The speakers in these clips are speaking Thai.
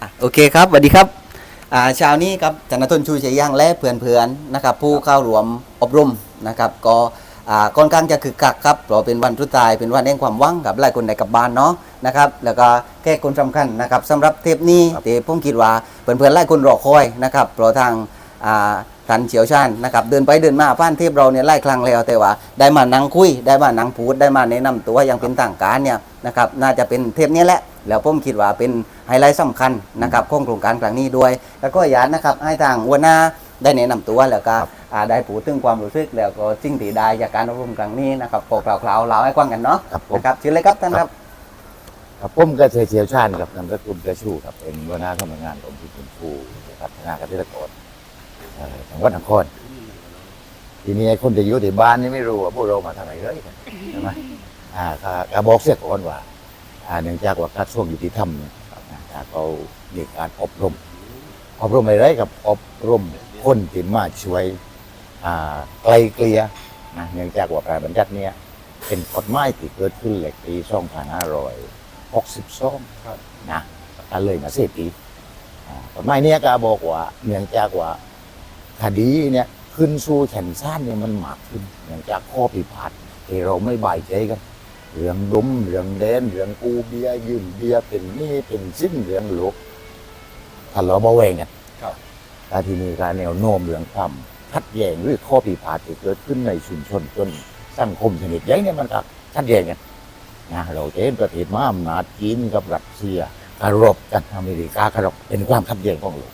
อะโอเคครับสวัสดีครับอ่าเช้านี้ครับธนทนชูชัยย่างและเพื่อนๆนะครับผู้เข้ารวมอบรมนะครับก็อ่าค่อนข้างจะคึกคักครับเพราะเป็นวันทุตายเป็นวันแห่งความหวังกับหลายคนในกลับบ้านเนาะนะครับแล้วก็แค่คนสำคัญนะครับสำหรับเทปนี้เทปผมคิดว่าเพื่อนๆหลายคนรอคอยนะครับเพราะทางอ่าท่านเฉียวชาญนะครับเดินไปเดินมาผ่านเทปเราเนี่ยไล่ครั้งแล้วแต่ว่า ได้มานั่งคุยได้มานั่งพูดได้มาแนะนำตัวอย่างเป็นทางการเนี่ยนะครับน่าจะเป็นเทปนี้แหละ แล้วผมคิดว่าเป็นไฮไลท์สำคัญนะครับของโครงการครั้งนี้ด้วย แล้วก็อยากนะครับให้ทางหัวหน้าได้แนะนำตัวแล้วก็อ่าได้พูดถึงความรู้สึกแล้วก็สิ่งที่ได้จากการอบรมครั้งนี้นะครับพอคร่าวๆเราให้กว้างกันเนาะครับผม นะครับเชิญเลยครับท่านครับ ครับผมก็เชียวชาญกับนามสกุลกระชูครับเป็นหัวหน้าสำนักงานกรมที่คุณครูพัฒนาเกษตรกรเอ่อจังหวัดนคร ทีนี้ไอ้คนที่อยู่ที่บ้านนี่ไม่รู้ว่าพวกเรามาทำไมเลยใช่ไหมอ่าก็ก็บอกเสียก่อนว่าอ่า เนื่องจากว่ากระทรวงยุติธรรมเนี่ยอ่าเขามีการอบรม อบรมอะไรกับอบรมคนที่มาช่วยอ่าไกลเกลี่ยนะเนื่องจากว่าการบัญญัติเนี้ยเป็นกฎหมายที่เกิดขึ้นหลักปี2562นะก็เลยมาเสียปีอ่ากฎหมายเนี้ยก็บอกว่าเนื่องจากว่าคดีเนี่ยขึ้นสู่แขนซ่านเนี่ยมันมากขึ้น เนื่องจากข้อผิดพลาดที่เราไม่บายใจกัน เรื่องดุมเรื่องแดนเรื่องกูเบียร์ยืมเบียร์เป็นหนี้เป็นสิ้นเรื่องหลกทะเลาะเบาแวงกันครับแล้วทีนี้การแนวโน้มเรื่องความขัดแย้งหรือข้อผิดพลาดที่เกิดขึ้นในชุมชนจนสังคมชนิดใหญ่เนี่ยมันก็ขัดแย้งกันนะเราจะเห็นประเทศมหาอำนาจจีนกับรัสเซียคารบกันอเมริกาคารบเป็นความขัดแย้งของโลก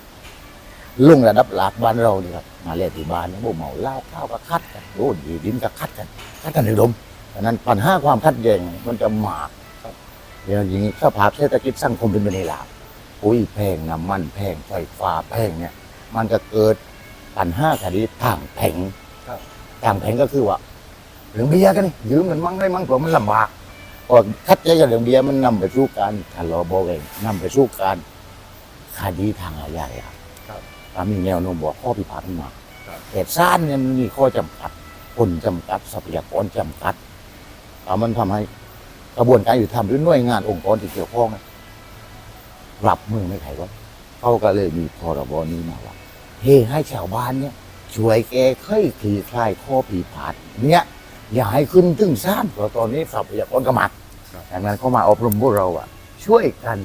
ลุงระดับหลักบ้านเรานี่ครับมาเล่นที่บ้านเนี่ยพวกเมาเหล้าข้าวก็คัดกันโอ้ดีดินก็คัดกันคัดกันในลม ดังนั้นปัญหาความขัดแย้งมันจะมากเดี๋ยวอย่างนี้สภาพเศรษฐกิจสังคมเป็นไปในลาบปุ๋ยแพงน้ำมันแพงไฟฟ้าแพงเนี่ย มันจะเกิดปัญหาคดีทางแผงครับทางแผงก็คือว่าเรื่องเบียร์กันนี่ยืมเงินมั่งได้มั่งเพราะมันลำบากพอคัดแย้งกับเรื่องเบียร์มันนำไปสู่การทะเลาะเบาะแวงนำไปสู่การคดีทางอาญาครับครับตามมีแนวโน้มบอกข้อพิพาทมันมากครับแต่ซ่านเนี่ยมันมีข้อจำกัดคนจำกัดทรัพยากรจำกัดเอา มันทำให้กระบวนการยุติธรรมหรือหน่วยงานองค์กรที่เกี่ยวข้องเนี่ยรับมือไม่ไหวว่าเขาก็เลยมีพรบนี้มาว่าเฮ้ให้ชาวบ้านเนี่ย ช่วยแก้ไขคลี่คลายข้อผิดพลาดเนี่ยอย่าให้ขึ้นถึงซ่านเพราะตอนนี้ทรัพยากรก็มากครับดังนั้นเขามาอบรมพวกเราอะช่วยกัน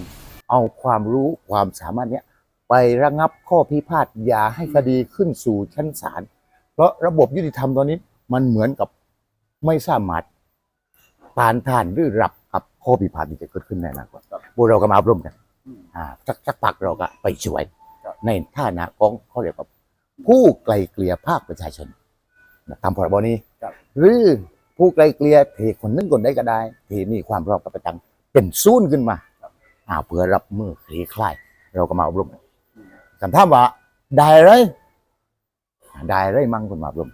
เอาความรู้ความสามารถเนี้ยไประงับข้อพิพาทอย่าให้คดีขึ้นสู่ชั้นศาลเพราะระบบยุติธรรมตอนนี้มันเหมือนกับไม่สามารถ ตานทานหรือรับกับข้อพิพาทที่จะเกิดขึ้นในอนาคตครับพวกเราก็มาอบรมกันอืมอ่าสักสักพักเราก็ไปช่วยครับในฐานะของเขาเรียกว่าผู้ไกลเกลี่ยภาคประชาชนนะตามพรบนี้ครับหรือผู้ไกลเกลี่ยที่คนหนึงคนใดก็ได้ ที่มีความพร้อมกับประจังเป็นศูนย์ขึ้นมาอ่าเพื่อรับมือคลี่คลายเราก็มาอบรมกันถามว่าได้ไรได้ไรมั่งคนมาอบรม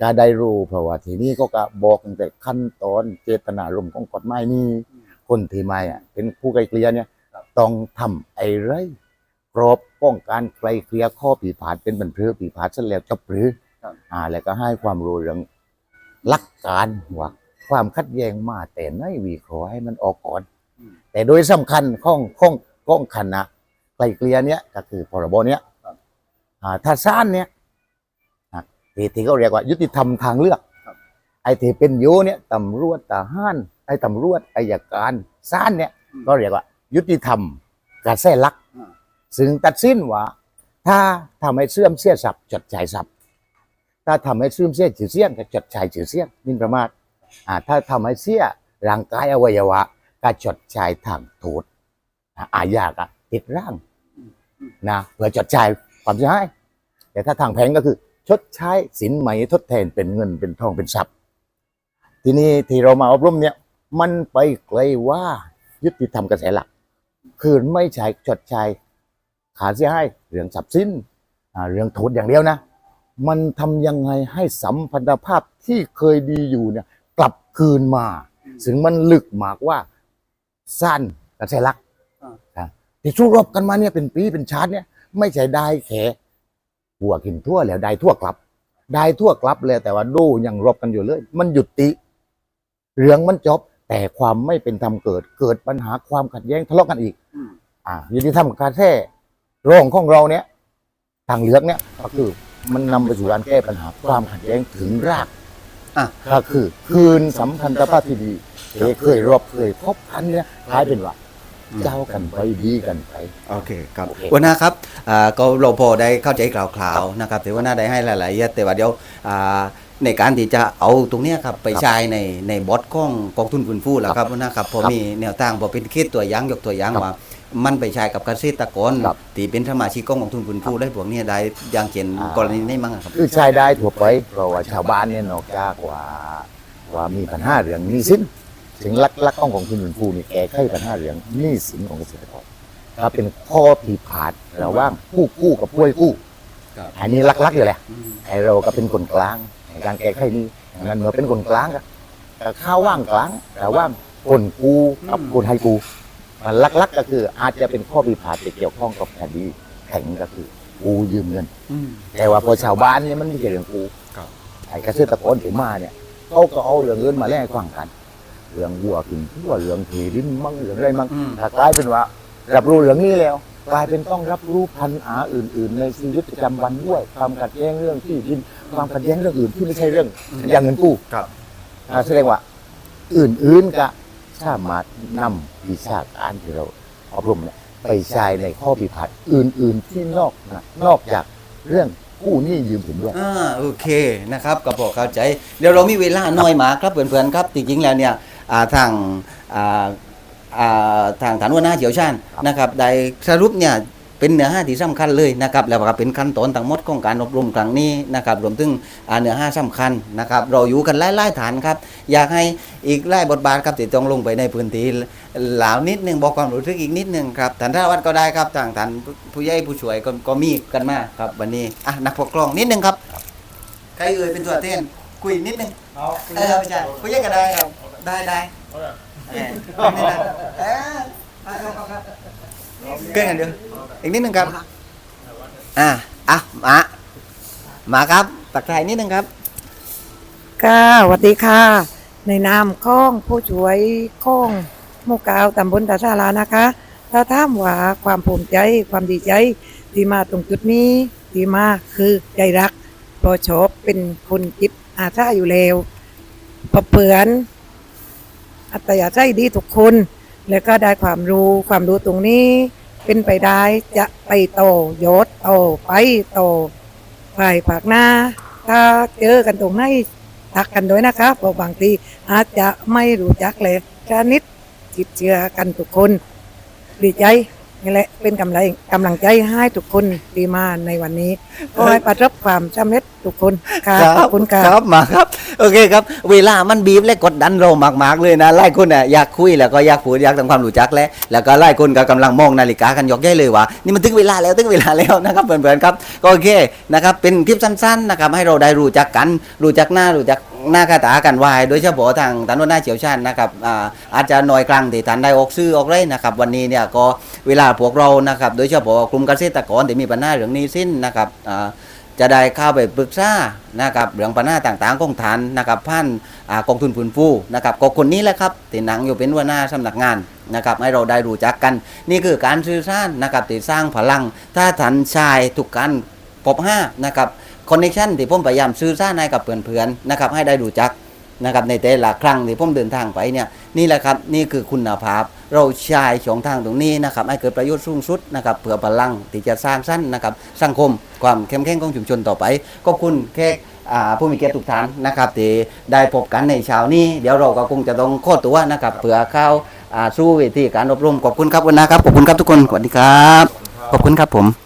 ก็ได้รู้เพราะว่าทีนี้ก็กะบอกตั้งแต่ขั้นตอนเจตนารมณ์ของกฎหมายนี้คนที่มาอะเป็นผู้ไกลเกลี่ยเนี่ยครับต้องทำไอ้ไรกรอบป้องกันไกลเกลี่ยข้อผิดพลาดเป็นบันเทือผิดพลาดเสร็จแล้วจบหรือครับอ่าแล้วก็ให้ความรู้เรื่องหลักการว่าความขัดแย้งมาแต่ในวิเคราะห์ให้มันออกก่อนอืมแต่โดยสำคัญของของของคณะไกลเกลี่ยเนี้ยก็คือพรบเนี้ยครับอ่าถ้าศาลเนี้ย ที่ที่เขาเรียกว่า ยุติธรรมทางเลือกครับไอ้ที่เป็นอยูเนี่ยตำรวจทหารไอ้ตำรวจอายการศาลเนี่ยอืมก็เรียกว่า ยุติธรรมกระแสลักอ่าซึ่งตัดสินว่า ถ้าทำให้เสื่อมเสียทรัพย์จดจ่ายทรัพย์ถ้าทำให้เสื่อมเสียชื่อเสียงก็จดจ่ายชื่อเสียงหมินประมาทอ่าถ้าทำให้เสียร่างกายอวัยวะก็จดจ่ายทางโทษอ่าอาญาก็ติดร่างนะเพื่อจดจ่ายความเสียหายแต่ถ้าทางแพ่งก็คือ ชดใช้สินไหมทดแทนเป็นเงินเป็นทองเป็นทรัพย์ ทีนี้ที่เรามาอบรมเนี่ย มันไปไกลว่ายุติธรรมกระแสหลัก คือไม่ใช่ชดใช้ขาเสียให้เรื่องทรัพย์สินอ่าเรื่องโทษอย่างเดียวนะ มันทำยังไงให้สัมพันธภาพที่เคยดีอยู่เนี่ยกลับคืนมาซึ่งมันลึกมากว่าสั้นกระแสหลักอ่านะที่สู้รบกันมาเนี่ยเป็นปีเป็นชาติเนี่ย ไม่ใช่ได้แค่ หัวกินทั่วแล้วได้ทั่วกลับ ได้ทั่วกลับเลยแต่ว่าดูยังรบกันอยู่เลย มันหยุดติ เรื่องมันจบ แต่ความไม่เป็นธรรมเกิด เกิดปัญหาความขัดแย้งทะเลาะกันอีกอืมอ่ายุติธรรมการแท้โรงของเราเนี่ยทางเลือกเนี่ยก็คือมันนำไปสู่การแก้ปัญหาความขัดแย้งถึงรากอะก็คือคืนสัมพันธภาพที่ดีเคยเคยรบเคยพบกันเนี่ยกลายเป็นว่า เจ้ากันไปดีกันไป โอเคครับโอเควันหน้าครับอ่าก็เราพอได้เข้าใจกล่าวๆนะครับแต่ว่าหน้าได้ให้หลายๆเอียดแต่ว่าเดี๋ยวอ่าในการที่จะเอาตรงเนี้ยครับไปใช้ในในบอสของกองทุนฟื้นฟูแล้วครับวันหน้าครับพอมีแนวตั้งพอเป็นเคสตัวอย่างยกตัวอย่างว่ามันไปใช้กับเกษตรกรครับที่เป็นสมาชิกของกองทุนฟื้นฟูได้พวกเนี้ยได้อย่างเช่นอ่า กรณีนี้มั้งครับ คือใช้ได้ทั่วไปเพราะว่าชาวบ้านเนี่ยนอกจากว่าว่ามีปัญหาเรื่องหนี้สิน ถึงลักลักๆของของคุณหนุนฟูนี่แก้ไขปัญหาเรื่องหนี้สินของเกษตรกรถ้าเป็นข้อผิดพลาดระหว่างผู้กู้กับผู้ให้กู้ ครับ อันนี้ลักๆอยู่แหละไอเราก็เป็นคนกลางในการแก้ไขนี้ดังนั้นเมื่อเป็นคนกลางก็ก็ข้าวว่างกลางระหว่างคนกู้กับคนให้กู้มันลักๆก็คือ อาจจะเป็นข้อผิดพลาดที่เกี่ยวข้องกับคดีแข่งก็คือกู้ยืมเงิน อืม แต่ว่าพอชาวบ้านเนี่ยมันไม่ใช่เรื่องกูครับ ไอ้เกษตรกรถึงมาเนี่ยเขาก็เอาเรื่องเงินมาแลกฟังกัน เรื่องวัวกินทั่วเรื่องทีดินมั่งเรื่องอะไรมั่งอืม ถ้ากลายเป็นว่า รับรู้เรื่องนี้แล้ว กลายเป็นต้องรับรู้พันหาอื่น ๆ ในชีวิตประจำวันด้วย ความขัดแย้งเรื่องที่ดินความขัดแย้งเรื่องอื่นที่ไม่ใช่เรื่องอย่างเงินกู้ครับ อ่าแสดงว่า อื่นๆก็สามารถนำวิชาการที่เราอบรมเนี่ยไปใช้ในข้อพิพาทอื่น ๆ ที่นอกนะนอกจากเรื่องกู้หนี้ยืมสินด้วย อ่าโอเคนะครับก็พอเข้าใจ เดี๋ยวเรามีเวลาน้อยมากครับเพื่อนๆครับจริงๆแล้วเนี่ย อ่าทางอ่าอ่าทางฐานหัวหน้าเฉียวชาญนะครับได้สรุปเนี่ยเป็นเนื้อหาที่สำคัญเลยนะครับแล้วก็เป็นขั้นตอนทั้งหมดของการอบรมครั้งนี้นะครับรวมถึงอ่าเนื้อหาสำคัญนะครับเราอยู่กันหลายๆฐานครับ อยากให้อีกหลายบทบาทครับที่ต้องลงไปในพื้นที่หลาวนิดนึงบอกความรู้สึกอีกนิดนึงครับท่านท่านวัดก็ได้ครับทางท่านผู้ใหญ่ผู้ช่วยก็ก็มีกันมาครับวันนี้อะนักปกครองนิดนึงครับใครเอ่ยเป็นตัวเต้นคุยนิดนึงเออไม่ใช่คุยยังกันได้ครับ ได้ได้เออไม่ได้เออเอาเอาเอาครับเกินกันเดียวอีกนิดนึงครับ อะอะมามาครับตักทายนิดนึงครับค่ะสวัสดีค่ะ ในนามข้องผู้ช่วยข้องหมู่กาวตำบลตาชาลานะคะ ถ้าถามว่าความภูมิใจความดีใจที่มาตรงจุดนี้ที่มาคือใจรักเพราะชอบเป็นคนจิตอาสาอยู่แล้วปะเปือน อัตยาใจดีทุกคน แล้วก็ได้ความรู้ความรู้ตรงนี้เป็นไปได้จะไปโตโยศโตไปโตไปผากหน้า ถ้าเจอกันตรงไหนทักกันด้วยนะคะเพราะบางทีอาจจะไม่รู้จักเลยชนิดจิตเชื่อกันทุกคน ดีใจ นี่แหละเป็นกำลังกำลังใจให้ทุกคนที่มาในวันนี้ขอให้ประสบความสำเร็จทุกคนค่ะขอบคุณค่ะครับมาครับโอเคครับ เวลามันบีบและกดดันเรามากๆเลยนะหลายคนอะอยากคุยแล้วก็อยากพูดอยากทำความรู้จักแล้วแล้วก็หลายคนก็กำลังมองนาฬิกากันยกใหญ่เลยว่านี่มันถึงเวลาแล้วถึงเวลาแล้วนะครับเพื่อนๆครับก็โอเคนะครับเป็นคลิปสั้นๆนะครับให้เราได้รู้จักกันรู้จักหน้ารู้จัก หน้าคาตากันไว้โดยเฉพาะทางฐานหัวหน้าเฉียวชาญนะครับอาอาจจะหน่อยกลางที่ฐานได้ออกซื้อออกไรนะครับ วันนี้เนี่ยก็เวลาพวกเรานะครับ โดยเฉพาะกลุ่มเกษตรกรที่มีปัญหาเรื่องนี้สิ้นนะครับอ่าจะได้เข้าไปปรึกษานะครับเรื่องปัญหาต่างๆของฐานนะครับผ่านอ่ากองทุนฟื้นฟูนะครับก็คนนี้แหละครับที่หนังอยู่เป็นหัวหน้าสำนักงานนะครับให้เราได้รู้จักกัน นี่คือการสื่อสารนะครับที่สร้างพลังถ้าทันชายทุกการพบห้านะครับ คอนเนคชันที่ผมพยายามสื่อสารให้กับเพื่อนๆนะครับให้ได้รู้จักนะครับในแต่ละครั้งที่ผมเดินทางไปเนี่ยนี่แหละครับนี่คือคุณภาพ เราใช้ช่องทางตรงนี้นะครับให้เกิดประโยชน์สูงสุดนะครับเพื่อพลังที่จะสร้างสรรค์นะครับสังคมความเข้มแข็งของชุมชนต่อไปขอบคุณแขกอ่าผู้มีเกียรติทุกท่านนะครับที่ได้พบกันในเช้านี้เดี๋ยวเราก็คงจะต้องโคตตัวนะครับเพื่อเข้าอ่าสู้เวทีการอบรมขอบคุณครับวันนะครับขอบคุณครับทุกคนสวัสดีครับขอบคุณครับผม